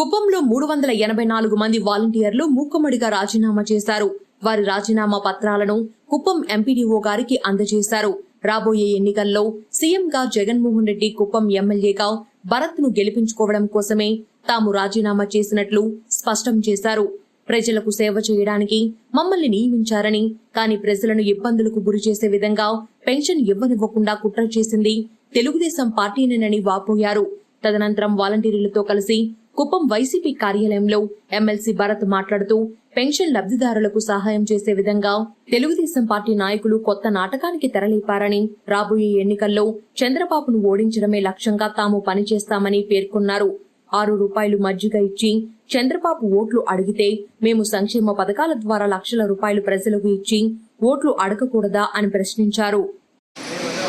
కుప్పంలో మూడు వందల ఎనభై నాలుగు మంది వాలంటీర్లు మూకుమ్మడిగా రాజీనామా చేశారు. వారి రాజీనామా పత్రాలను కుప్పం ఎంపీడీఓ గారికి అందజేశారు. రాబోయే ఎన్నికల్లో సీఎంగా జగన్మోహన్ రెడ్డి కుప్పం ఎమ్మెల్యేగా భరత్ను గెలిపించుకోవడం కోసమే తాము రాజీనామా చేసినట్లు స్పష్టం చేశారు. ప్రజలకు సేవ చేయడానికి మమ్మల్ని నియమించారని కానీ ప్రజలను ఇబ్బందులకు గురి చేసే విధంగా పెన్షన్ ఇవ్వనివ్వకుండా కుట్ర చేసింది తెలుగుదేశం పార్టీనేనని వాపోయారు. తదనంతరం వాలంటీర్లతో కలిసి కుప్పం వైసీపీ కార్యాలయంలో ఎమ్మెల్సీ భరత్ మాట్లాడుతూ పెన్షన్ లబ్ధిదారులకు సహాయం చేసే విధంగా తెలుగుదేశం పార్టీ నాయకులు కొత్త నాటకానికి తెరలేపారని రాబోయే ఎన్నికల్లో చంద్రబాబును ఓడించడమే లక్ష్యంగా తాము పనిచేస్తామని పేర్కొన్నారు. ఆరు రూపాయలు మజ్జిగ ఇచ్చి చంద్రబాబు ఓట్లు అడిగితే మేము సంక్షేమ పథకాల ద్వారా లక్షల రూపాయలు ప్రజలకు ఇచ్చి ఓట్లు అడగకూడదా అని ప్రశ్నించారు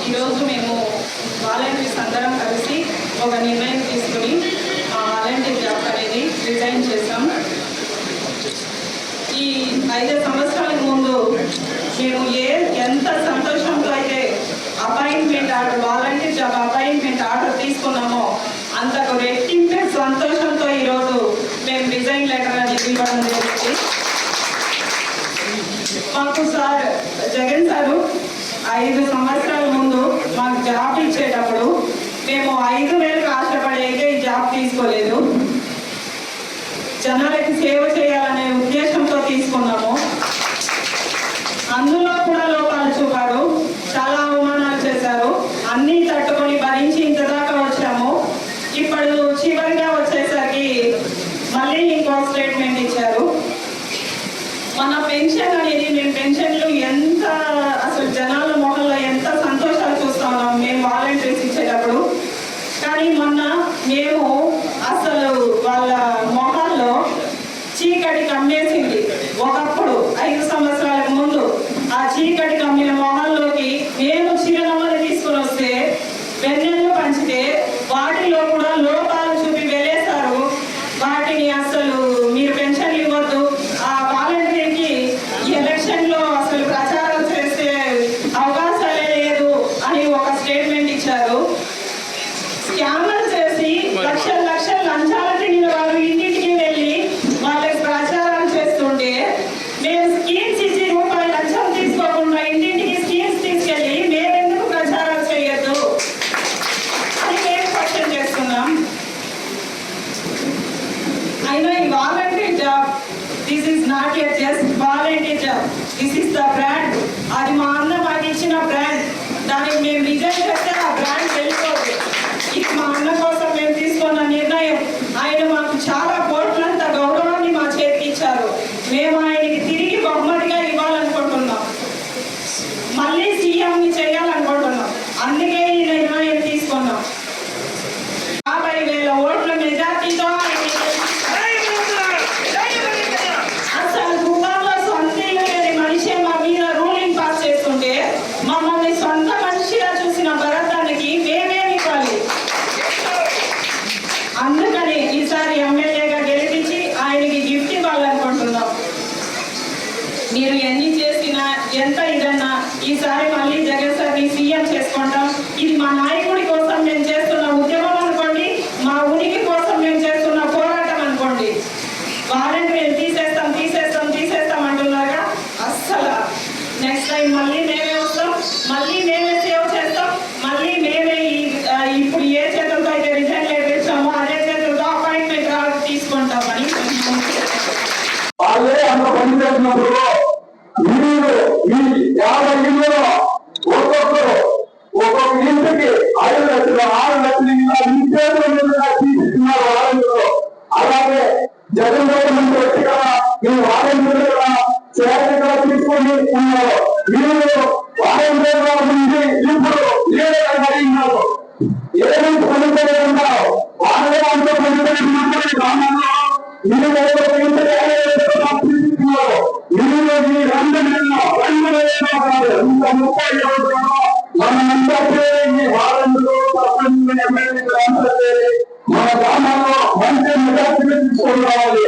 ఈరోజు మేము వాలంటీర్స్ అందరం కలిసి ఒక నిర్ణయం తీసుకుని ఆ వాలంటీర్ జాబ్ అనేది రిజైన్ చేశాం ఈ ఐదు సంవత్సరాల ముందు మేము ఏ ఎంత సంతోషంతో అయితే appointment order volunteer job appointment order తీసుకున్నామో అంతకు రెట్టింపే సంతోషంతో ఈరోజు మేము రిజైన్ లెటర్ అనేది ఇవ్వడం జరిగింది మాకు సార్ జగన్ సారు ఐదు సంవత్సరాల ముందు మాకు జాబ్ ఇచ్చేటప్పుడు మేము ఐదు వేలకు ఆశపడి అయితే ఈ జాబ్ తీసుకోలేదు. జనాలకి సేవ చేయాలనే ఈసారి మళ్ళీ జగన్ సార్ని సీఎం చేసుకుంటాం. ఇది మా నాయకుడి తీసుకొని ఉన్నారు మీరు వారంటీలో ఉంది ఇప్పుడు లేదని అడిగినారు ఏమేమి పని చేయకుండా వాళ్ళే అంత పని చేసినప్పుడు గ్రామంలో మీరు మీరు రెండు నెలలు రెండు నెలలు కాదు ఇంకా ముప్పై మనమంతా ఈ మన గ్రామంలో మంచి నిజాన్ని తీసుకొని రావాలి.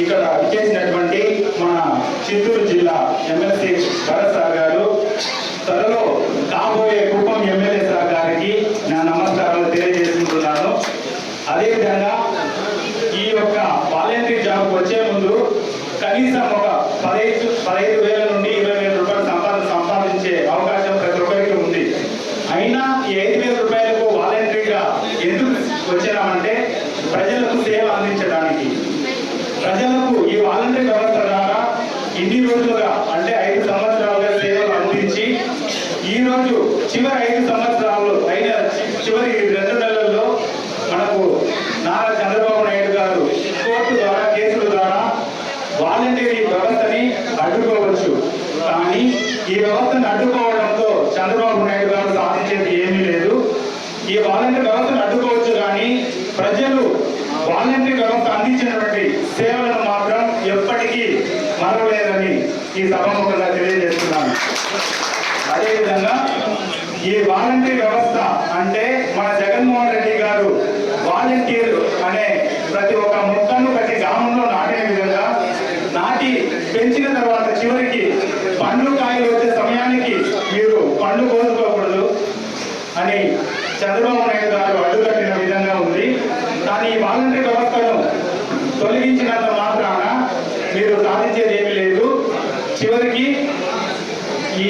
ఇక్కడ ఇచ్చేసినటువంటి మన చిత్తూరు జిల్లా ఎమ్మెల్సీ భరత్ సార్ గారు త్వరలో కాబోయే అడ్డుకోవచ్చు కానీ ఈ వ్యవస్థను అడ్డుకోవడంతో చంద్రబాబు నాయుడు గారు సాధించేది ఏమీ లేదు. ఈ వాలంటీర్ వ్యవస్థను అడ్డుకోవచ్చు కానీ ప్రజలు వాలంటీర్ వ్యవస్థ అందించినటువంటి సేవలను మాత్రం ఎప్పటికీ మరవలేదని ఈ సభముఖంగా తెలియజేస్తున్నాను. అదేవిధంగా ఈ వాలంటీర్ వ్యవస్థ అంటే మన జగన్మోహన్ రెడ్డి గారు వాలంటీర్ పండ్లు కోసుకోకూడదు అని చంద్రబాబు నాయుడు గారు అడ్డుకట్టిన విధంగా ఉంది. కానీ ఈ వాలంటరీ వ్యవస్థను తొలగించినంత మాత్రాన మీరు సాధించేది ఏమీ లేదు. చివరికి ఈ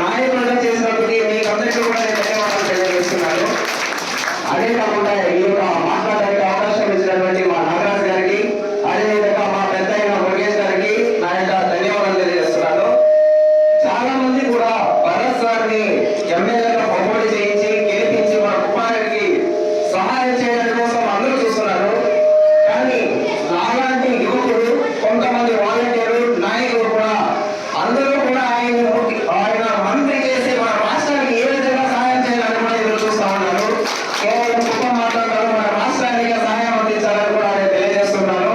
నాయకులుగా చేసినప్పటికీ మీకు అందరికీ కూడా నేను ధన్యవాదాలు తెలియజేస్తున్నాను. అదే కాకుండా ఈ యొక్క మాట్లాడడానికి అవకాశం ఇచ్చినటువంటి మా నాగరాజు గారికి అదేవిధంగా మా పెద్ద అయిన మురుగేష్ గారికి నా యొక్క ధన్యవాదాలు తెలియజేస్తున్నాను చాలా మంది కూడా భరత్ సార్ని ఎమ్మెల్యేగా పంపిణీ చేయించి గెలిపించి మన కుమారుడికి సహాయం చేయడం కోసం అందరూ చూస్తున్నారు కానీ నాలాంటి యువకుడు కొంతమంది వాలంటీర్లు నాయకులు కూడా అందరూ కూడా ఆయన ఆయన మంత్రి చేసి మన రాష్ట్రానికి ఏ విధంగా సహాయం చేయాలని కూడా ఎదురు చూస్తా ఉన్నారు కేవలం కుటుంబం మాట్లాడారు మన రాష్ట్రానికి సహాయం అందించాలని కూడా నేను తెలియజేస్తున్నాను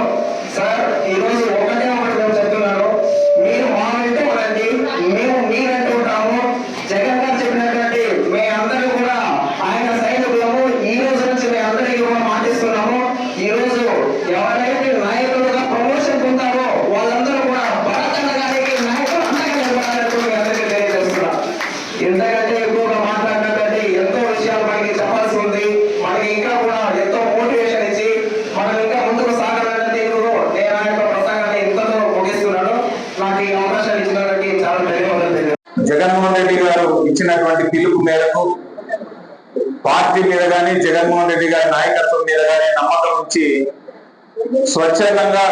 సార్ ఈ రోజు ఒకటే ఒకటి నేను చెప్తున్నాను మీరు మా వెంట ఉండండి మేము మీ వెంట ఉంటాము జగన్ గారు చెప్పినటువంటి మీ అందరూ కూడా ఆయన సైనికులము ఈ రోజు నుంచి మీ అందరికీ కూడా మాటిస్తున్నాము ఈ రోజు ఎవరైతే నాయకులుగా ప్రమోషన్ పొందారో వాళ్ళందరూ కూడా భరతన్న గారికి నాయకులు అండగా నిలబడాలని కూడా మీ అందరికీ తెలియజేస్తున్నా ఇంతకంటే ఎక్కువగా మాట్లాడినటువంటి ఎంతో విషయాలు మనకి చెప్పాల్సి ఉంది మనకి ఇంకా కూడా ఎంతో మోటివేషన్ ఇచ్చి మనం ఇంకా ముందుకు సాగాలనే తీరులో నేను ఆ యొక్క ప్రసంగాన్ని ఇంతతో ముగిస్తున్నాను నాకు ఈ అవకాశాలు ఇచ్చినటువంటి చాలా ధన్యవాదాలు తెలియజేస్తున్నాను. జగన్మోహన్ రెడ్డి గారు ఇచ్చినటువంటి పిలుపు మేరకు పార్టీ మీద కానీ జగన్మోహన్ రెడ్డి గారి నాయకత్వం మీద కానీ నమ్మకం ఉంచి స్వచ్ఛందంగా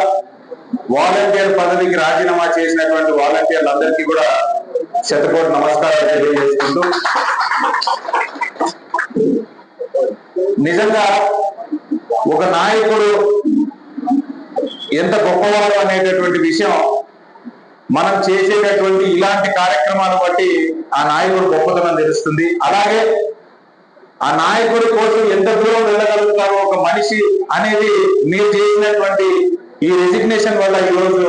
వాలంటీర్ పదవికి రాజీనామా చేసినటువంటి వాలంటీర్లందరికీ కూడా శతకోటి నమస్కారాలు తెలియజేసుకుంటూ నిజంగా ఒక నాయకుడు ఎంత గొప్పవాడు అనేటటువంటి విషయం మనం చేసేటటువంటి ఇలాంటి కార్యక్రమాలు బట్టి ఆ నాయకుడు గొప్పతనం తెలుస్తుంది. అలాగే ఆ నాయకుడి కోసం ఎంత దూరం వెళ్ళగలుగుతారో ఒక మనిషి అనేది మీరు చేసినటువంటి ఈ రెసిగ్నేషన్ వల్ల ఈరోజు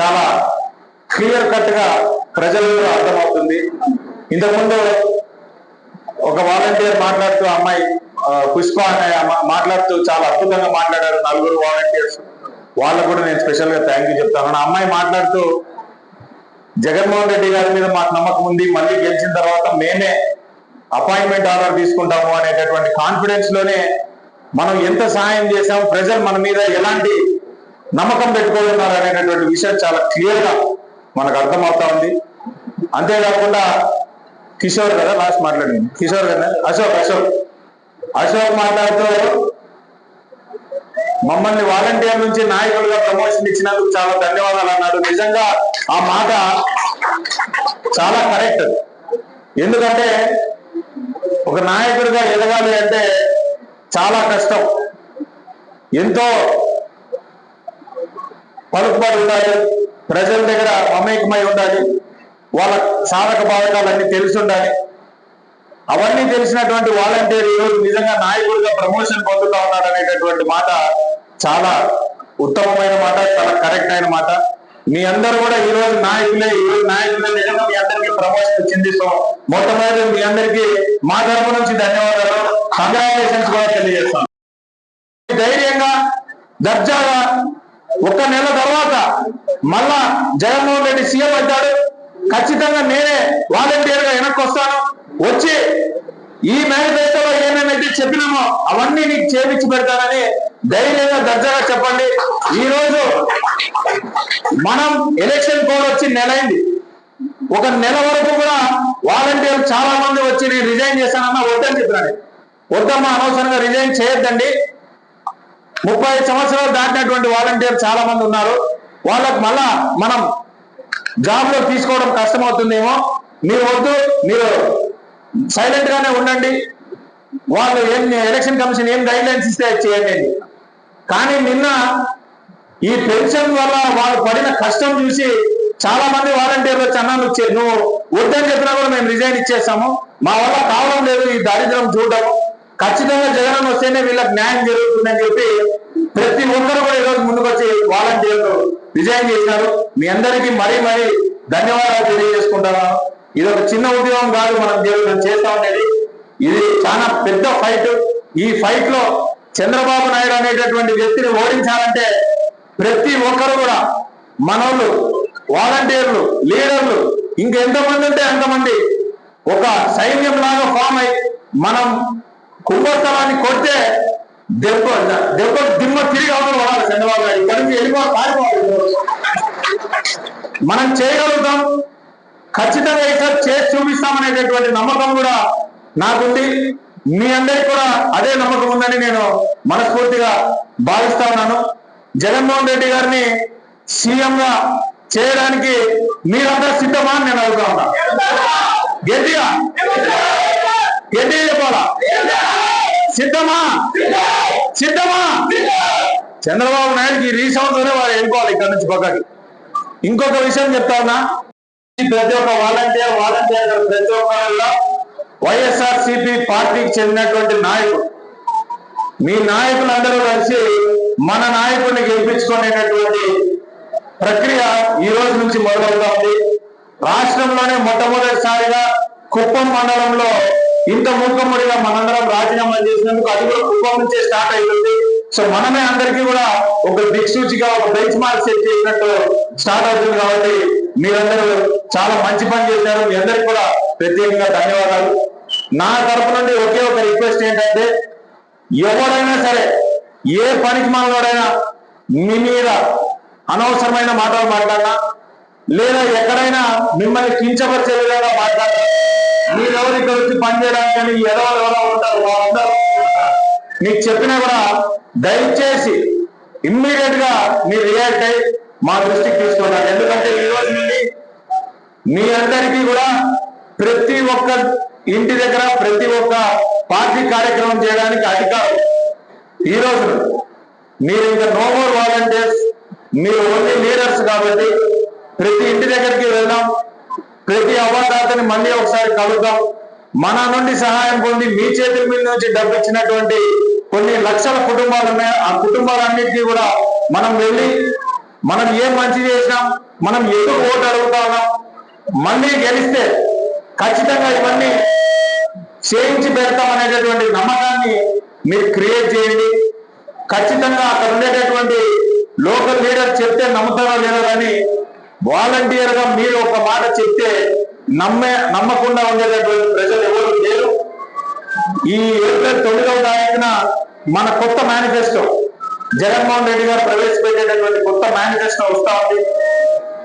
చాలా క్లియర్ కట్గా ప్రజలకు అర్థమవుతుంది. ఇంతకుముందు ఒక వాలంటీర్ మాట్లాడుతూ అమ్మాయి పుష్ప అనే అమ్మ- మాట్లాడుతూ చాలా అద్భుతంగా మాట్లాడారు నలుగురు వాలంటీర్స్ వాళ్ళకు కూడా నేను స్పెషల్గా థ్యాంక్ యూ చెప్తాను. అమ్మాయి మాట్లాడుతూ జగన్మోహన్ రెడ్డి గారి మీద మాకు నమ్మకం ఉంది. మళ్ళీ గెలిచిన తర్వాత మేమే అపాయింట్మెంట్ ఆర్డర్ తీసుకుంటాము అనేటటువంటి కాన్ఫిడెన్స్లోనే మనం ఎంత సహాయం చేసాం ప్రజలు మన మీద ఎలాంటి నమ్మకం పెట్టుకోతున్నారు అనేటటువంటి విషయం చాలా క్లియర్గా మనకు అర్థమవుతా ఉంది. అంతేకాకుండా కిషోర్ కదా లాస్ట్ మాట్లాడింది. కిషోర్ కదా? అశోక్ అశోక్. అశోక్ మాట్లాడుతూ మమ్మల్ని వాలంటీర్ నుంచి నాయకులుగా ప్రమోషన్ ఇచ్చినందుకు చాలా ధన్యవాదాలు అన్నాడు. నిజంగా ఆ మాట చాలా కరెక్ట్ ఎందుకంటే ఒక నాయకుడిగా ఎదగాలి అంటే చాలా కష్టం. ఎంతో పలుకుబడి ఉండాలి. ప్రజల దగ్గర మమేకమై ఉండాలి. వాళ్ళ సాధక బాధకాలన్నీ తెలిసి ఉండాలి అవన్నీ తెలిసినటువంటి వాలంటీర్ ఈరోజు నిజంగా నాయకుడిగా ప్రమోషన్ పొందుతా ఉన్నాడు అనేటటువంటి మాట చాలా ఉత్తమమైన మాట చాలా కరెక్ట్ అయిన మాట. మీ అందరూ కూడా ఈ రోజు నాయకులే ఈ రోజు నాయకులే నిజంగా మీ అందరికీ ప్రమోషన్ వచ్చింది. సో మొట్టమొదటి మీ అందరికీ మా తరపు నుంచి ధన్యవాదాలు. కంగ్రాచులేషన్స్ కూడా తెలియజేస్తాం ధైర్యంగా దర్జాగా ఒక నెల తర్వాత మళ్ళా జగన్మోహన్ రెడ్డి సీఎం అవుతాడు. ఖచ్చితంగా నేనే వాలంటీర్గా వెనక్కి వస్తాను. వచ్చి ఈ మేనిఫెస్టోలో ఏమేమైతే చెప్పినామో అవన్నీ నీకు చేపించి పెడతానని ధైర్యంగా దర్జాగా చెప్పండి. ఈ రోజు మనం ఎలక్షన్ కోడ్ వచ్చి నెలైంది ఒక నెల వరకు కూడా వాలంటీర్లు చాలా మంది వచ్చి నేను రిజైన్ చేశానన్నా వద్దని చెప్పాను వద్దమ్మా అనవసరంగా రిజైన్ చేయొద్దండి. ముప్పై ఐదు సంవత్సరాలు దాటినటువంటి వాలంటీర్ చాలా మంది ఉన్నారు. వాళ్ళకు మళ్ళా మనం జాబ్లో తీసుకోవడం కష్టమవుతుందేమో. మీరు వద్దు మీరు సైలెంట్ గానే ఉండండి. వాళ్ళు ఏం ఎలక్షన్ కమిషన్ ఏం గైడ్ లైన్స్ ఇస్తే చేయండి. కానీ నిన్న ఈ పెన్షన్ వల్ల వాళ్ళు పడిన కష్టం చూసి చాలా మంది వాలంటీర్లు వచ్చి అన్నా నువ్వు నువ్వు వద్దని చెప్పినా కూడా మేము రిజైన్ ఇచ్చేస్తాము. మా వల్ల కావడం లేదు ఈ దారిద్ర్యం చూడడం. ఖచ్చితంగా జగన్ వస్తేనే వీళ్ళకి న్యాయం జరుగుతుందని చెప్పి ప్రతి ఒక్కరు కూడా ఈరోజు ముందుకొచ్చి వాలంటీర్లు రిజైన్ చేసినారు. మీ అందరికీ మరీ మరీ ధన్యవాదాలు తెలియజేసుకుంటున్నాను ఇది ఒక చిన్న ఉద్యోగం కాదు మనం దేవుడు చేస్తా ఉండేది. ఇది చాలా పెద్ద ఫైట్ ఈ ఫైట్లో చంద్రబాబు నాయుడు అనేటటువంటి వ్యక్తిని ఓడించాలంటే ప్రతి ఒక్కరు కూడా మనోళ్ళు వాలంటీర్లు లీడర్లు ఇంకెంతమంది ఉంటే అంతమంది సైన్యం లాగా ఫామ్ అయి మనం కుంభస్థలాన్ని కొడితే దెబ్బ దెబ్బ దిమ్మ తిరిగి అవతల పడాలి చంద్రబాబు గారు. ఇక్కడి నుంచి వెళ్ళిపోవాలి పారిపోవాలి మనం చేయగలుగుతాం. ఖచ్చితంగా ఇక్కడ చేసి చూపిస్తామనేటటువంటి నమ్మకం కూడా నాకుంది. మీ అందరికి కూడా అదే నమ్మకం ఉందని నేను మనస్ఫూర్తిగా భావిస్తా ఉన్నాను. జగన్మోహన్ రెడ్డి గారిని సీఎం గా చేయడానికి మీరంతా సిద్ధమా అని నేను అడుగుతా ఉన్నా. గట్టిగా. గట్టిగా చెప్పాలా? సిద్ధమా? సిద్ధమా? చంద్రబాబు నాయుడుకి రీసౌండ్ తోనే వారు వెళ్ళిపోవాలి ఇక్కడ నుంచి పక్కకి. ఇంకొక విషయం చెప్తా ఉన్నా. ప్రతి ఒక్క వాలంటీర్ వాలంటీర్ ప్రతి ఒక్కరిలో వైఎస్ఆర్ సిపి పార్టీకి చెందినటువంటి నాయకుడు మీ నాయకులందరూ కలిసి మన నాయకుడిని గెలిపించుకునేటటువంటి ప్రక్రియ ఈ రోజు నుంచి మొదలవుతా ఉంది రాష్ట్రంలోనే మొట్టమొదటిసారిగా కుప్పం మండలంలో ఇంత మూకమ్మడిగా మనందరం రాజీనామా చేసినందుకు అది కూడా కుప్పం నుంచే స్టార్ట్ అయింది సో మనమే అందరికీ కూడా ఒక దిక్సూచిగా ఒక బెంచ్ మార్క్ సెట్ చేసినట్టు స్టార్ట్ అవుతుంది కాబట్టి మీరందరూ చాలా మంచి పని చేశారు. మీ అందరికి కూడా ప్రత్యేకంగా ధన్యవాదాలు. నా తరపు నుండి ఒకే ఒక రిక్వెస్ట్ ఏంటంటే ఎవరైనా సరే ఏ పనికి మనలోడైనా మీ మీద అనవసరమైన మాటలు మాట్లాడినా లేదా ఎక్కడైనా మిమ్మల్ని కించపరిచే విధంగా మాట్లాడినా మీరెవరు ఇక్కడ వచ్చి పనిచేయడానికి చేయడానికని ఎవరో ఉంటారు వాళ్ళందరూ మీకు చెప్పినా కూడా దయచేసి ఇమ్మీడియట్గా మీరు రియాక్ట్ అయ్యి మా దృష్టికి తీసుకున్నారు ఎందుకంటే ఈ రోజు నుండి మీ అందరికీ కూడా ప్రతి ఒక్క ఇంటి దగ్గర ప్రతి ఒక్క పార్టీ కార్యక్రమం చేయడానికి అధికారం ఈ రోజు మీరు ఇంకా నో మోర్ వాలంటీర్స్ మీరు ఓన్లీ లీడర్స్ కాబట్టి ప్రతి ఇంటి దగ్గరికి వెళ్దాం ప్రతి అవాదాతని మళ్ళీ ఒకసారి కలుద్దాం. మన నుండి సహాయం పొంది మీ చేతుల మీద నుంచి డబ్బు ఇచ్చినటువంటి కొన్ని లక్షల కుటుంబాలు ఉన్నాయి. ఆ కుటుంబాలన్నింటినీ కూడా మనం వెళ్ళి మనం ఏం మంచి చేసినాం మనం ఎందుకు ఓటు అడుగుతా ఉన్నాం మళ్ళీ గెలిస్తే ఖచ్చితంగా ఇవన్నీ చేయించి పెడతాం అనేటటువంటి నమ్మకాన్ని మీరు క్రియేట్ చేయండి. ఖచ్చితంగా అక్కడ ఉండేటటువంటి లోకల్ లీడర్ చెప్తే నమ్ముతారో లేదో కానీ వాలంటీర్గా మీరు ఒక మాట చెప్తే నమ్మే నమ్మకుండా ఉండేటటువంటి ప్రజలు ఎవరు లేరు. ఈ ఏప్రిల్ తొమ్మిదవ తారీఖున మన కొత్త మేనిఫెస్టో జగన్మోహన్ రెడ్డి గారు ప్రవేశపెట్టేటటువంటి కొత్త మేనిఫెస్టో వస్తా ఉంది.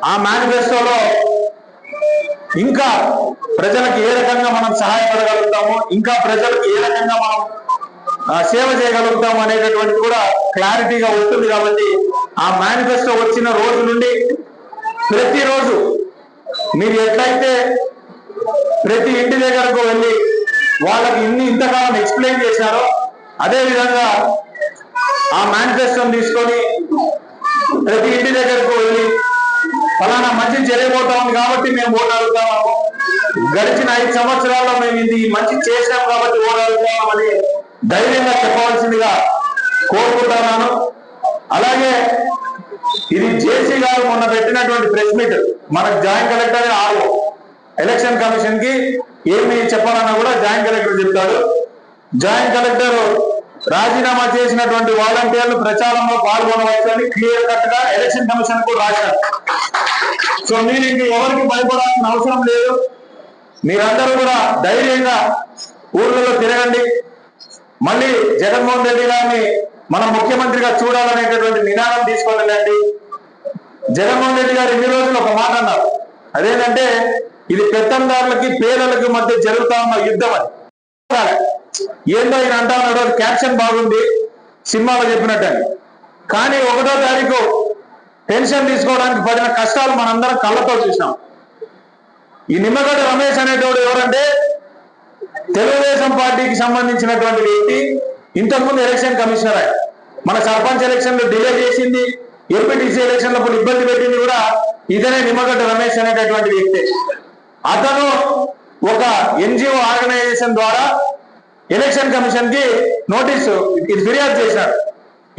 ఆ మేనిఫెస్టోలో ఇంకా ప్రజలకు ఏ రకంగా మనం సహాయపడగలుగుతాము ఇంకా ప్రజలకు ఏ రకంగా మనం సేవ చేయగలుగుతాం అనేటటువంటిది కూడా క్లారిటీగా ఉంటుంది కాబట్టి ఆ మేనిఫెస్టో వచ్చిన రోజు నుండి ప్రతిరోజు మీరు ఎట్లయితే ప్రతి ఇంటి దగ్గరకు వెళ్ళి వాళ్ళకి ఇన్ని ఇంతకాలం ఎక్స్ప్లెయిన్ చేశారో అదేవిధంగా ఆ మేనిఫెస్టోని తీసుకొని ప్రతి ఇంటి దగ్గరకు వెళ్ళి ఫలానా మంచి జరిగిపోతా ఉంది కాబట్టి మేము ఓటు గడిచిన ఐదు సంవత్సరాల్లో మేము ఇది మంచి చేసినాం కాబట్టి ఓటు అడుగుతామని ధైర్యంగా చెప్పవలసిందిగా కోరుకుంటున్నాను. అలాగే ఇది జేసీ గారు మొన్న పెట్టినటువంటి ప్రెస్ మీట్ మనకు జాయింట్ కలెక్టర్ ఆరు. ఎలక్షన్ కమిషన్కి ఏమి చెప్పాలన్నా కూడా జాయింట్ కలెక్టర్ చెప్తాడు. జాయింట్ కలెక్టర్ రాజీనామా చేసినటువంటి వాలంటీర్లు ప్రచారంలో పాల్గొనవచ్చని క్లియర్ కట్గా ఎలక్షన్ కమిషన్ కూడా రాశారు. సో మీరు ఇంక ఎవరికి భయపడాల్సిన అవసరం లేదు. మీరందరూ కూడా ధైర్యంగా ఊర్లలో తిరగండి. మళ్ళీ జగన్మోహన్ రెడ్డి గారిని మనం ముఖ్యమంత్రిగా చూడాలనేటటువంటి నినాదం తీసుకొని జగన్మోహన్ రెడ్డి గారు ఇన్ని రోజులు ఒక మాట అన్నారు? అదేంటంటే ఇది పెత్తందారులకి పేదలకి మధ్య జరుగుతా ఉన్న యుద్ధం అని ఏందో ఈయన అంటా ఉన్నాడు క్యాప్షన్ బాగుంది సినిమాలో చెప్పినట్టు కానీ ఒకటో తారీఖు పెన్షన్ తీసుకోవడానికి పడిన కష్టాలు మనందరం కళ్ళతో చూసినాం. ఈ నిమ్మగడ్డ రమేష్ అనేటోడు ఎవరంటే తెలుగుదేశం పార్టీకి సంబంధించినటువంటి వ్యక్తి ఇంతకుముందు ఎలక్షన్ కమిషనర్ ఆయన. మన సర్పంచ్ ఎలక్షన్లో డిలే చేసింది ఎంపీటీసీ ఎలక్షన్ అప్పుడు ఇబ్బంది పెట్టింది కూడా ఇదనే నిమ్మగడ్డ రమేష్ అనేటటువంటి వ్యక్తి. అతను ఒక ఎన్జిఓ ఆర్గనైజేషన్ ద్వారా ఎలక్షన్ కమిషన్కి నోటీసు ఇది ఫిర్యాదు చేశాడు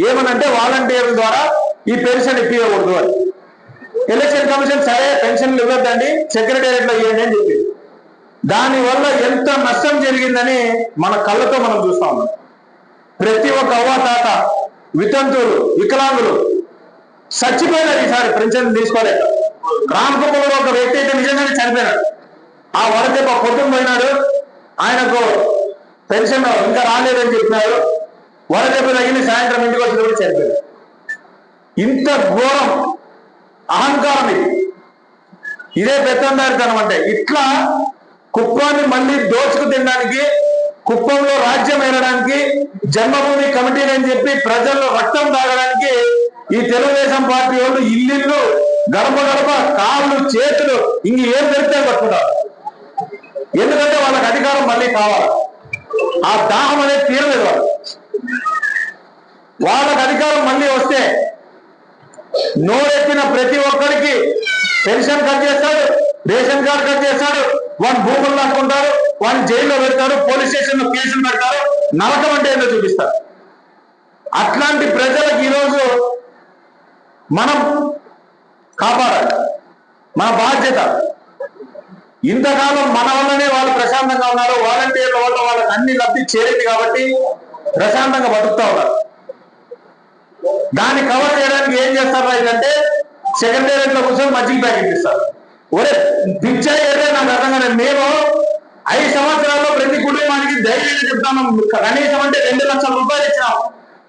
ఏమనంటే వాలంటీర్ల ద్వారా ఈ పెన్షన్ ఇప్పించకూడదు అని. ఎలక్షన్ కమిషన్ సరే పెన్షన్లు ఇవ్వద్దండి సెక్రటేరియట్లో ఇవ్వండి అని చెప్పింది. దానివల్ల ఎంత నష్టం జరిగిందని మన కళ్ళతో మనం చూస్తా ఉన్నాం. ప్రతి ఒక్క అవ్వాతాత వితంతువులు వికలాంగులు చచ్చిపోయినారు ఈసారి పెన్షన్ తీసుకోలేక. రామకుప్పలో ఒక వ్యక్తి అయితే నిజంగానే చనిపోయినాడు. ఆ వరదెబ్బ పొద్దున పోయినాడు. ఆయనకు పెన్షన్ ఇంకా రాలేదని చెప్పినారు. వరదెబ్బ తగిలి సాయంత్రం ఇంటికి కూడా చెప్పారు ఇంత ఘోరం అహంకారం ఇది. ఇదే పెత్తందారితనం అంటే ఇట్లా కుప్పాన్ని మళ్ళీ దోచుకు తినడానికి కుప్పంలో రాజ్యం ఏరడానికి జన్మభూమి కమిటీ అని చెప్పి ప్రజల్లో రక్తం తాగడానికి ఈ తెలుగుదేశం పార్టీ వాళ్ళు ఇల్లు గడప గడప కాళ్ళు చేతులు ఇంక ఏం పెడితే పట్టుకుంటారు. ఎందుకంటే వాళ్ళకి అధికారం మళ్ళీ కావాలి. ఆ దాహం అనేది తీరలేదు వాళ్ళు వాళ్ళకి అధికారం మళ్ళీ వస్తే నోరెత్తిన ప్రతి ఒక్కరికి పెన్షన్ కట్ చేస్తాడు రేషన్ కార్డు కట్ చేస్తాడు వాడిని భూములు లాక్కుంటారు వాడిని జైల్లో పెడతారు పోలీస్ స్టేషన్లో కేసులు పెడతారు నరకం అంటే ఏంటో చూపిస్తారు అట్లాంటి ప్రజలకు ఈరోజు మనం కాపాడాలి మన బాధ్యత. ఇంతకాలం మన వల్లనే వాళ్ళు ప్రశాంతంగా ఉన్నారు వాలంటీర్ల వల్ల వాళ్ళకి అన్ని లబ్ధి చేరింది కాబట్టి ప్రశాంతంగా బతుకుతా ఉన్నారు. దాన్ని కవర్ చేయడానికి ఏం చేస్తారు అంటే సెకండరీ లో కూర్చొని మజ్జిగ ప్యాకెట్ ఇస్తారు. ఒరే పిచ్చా ఏదో నాకు అర్థం కాదు మేము ఐదు సంవత్సరాల్లో ప్రతి కుటుంబానికి ధైర్యంగా చెప్తాను కనీసం అంటే రెండు లక్షల రూపాయలు ఇచ్చినాం.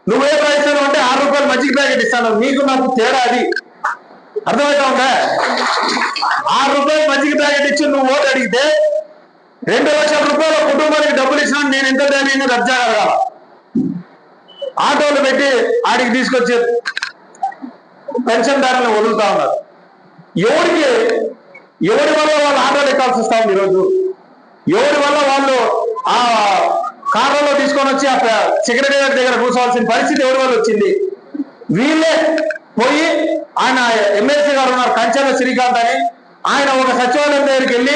నువ్వే ప్రయత్నం అంటే ఆరు రూపాయలు మజ్జిగ ప్యాకెట్ ఇస్తాను. నీకు నాకు తేడా అది. అర్థమవుతా ఉందా ఆరు రూపాయలు మజ్జిగ ప్యాకెట్ ఇచ్చి నువ్వు ఓటు అడిగితే రెండు లక్షల రూపాయల కుటుంబానికి డబ్బులు ఇచ్చినా నేను ఎంత ధైర్యంగా దర్జా అడగాల ఆటోలు పెట్టి ఆడికి తీసుకొచ్చి పెన్షన్దారులను వదులుతా ఉన్నారు. ఎవరికి ఎవరి వల్ల వాళ్ళు ఆటోలు ఎక్కాల్సి వస్తా ఉంది ఈరోజు? ఎవరి వల్ల వాళ్ళు ఆ కార్లలో తీసుకొని వచ్చి ఆ సెక్రటేరియట్ దగ్గర కూర్చోవాల్సిన పరిస్థితి ఎవరి వల్ల వచ్చింది? వీళ్ళే పోయి ఆయన ఎమ్మెల్సీ గారు ఉన్నారు కంచెల శ్రీకాంత్ అని. ఆయన ఒక సచివాలయం దగ్గరికి వెళ్ళి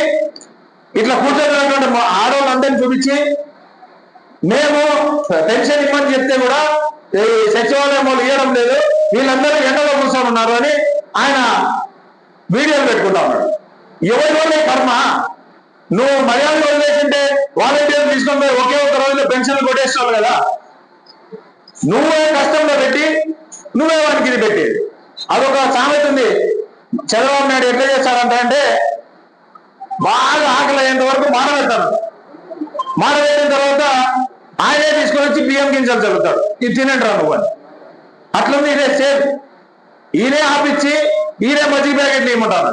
ఇట్లా కూర్చొని ఆడవాళ్ళందరినీ చూపించి మేము పెన్షన్ ఇమ్మని చెప్తే కూడా ఈ సచివాలయం వాళ్ళు ఇవ్వడం లేదు వీళ్ళందరూ ఎండలో కూర్చొని ఉన్నారు అని ఆయన వీడియోలు పెట్టుకుంటా ఉన్నాడు. ఎవరిలోనే కర్మ? నువ్వు మర్యాద వదిలేసింటే వాలంటీర్ తీసుకొని ఒకే ఒక రోజులో పెన్షన్లు కొట్టేస్తున్నావు కదా. నువ్వే కష్టంలో పెట్టి నువ్వే వానికి ఇది పెట్టేది అదొక సామెత ఉంది. చంద్రబాబు నాయుడు ఎట్లా చేస్తారంట అంటే బాగా ఆకలి అయ్యేంత వరకు మాడబెడతారు మానవేసిన తర్వాత ఆయనే తీసుకొని వచ్చి బియ్యం గింజలు చదువుతాడు ఇది తినండి రా నువ్వు అని. అట్లుంది ఇదే సేమ్. ఈయనే ఆపిచ్చి ఈయనే మజ్జిగ ప్యాకెట్లు ఇవ్వమంటారు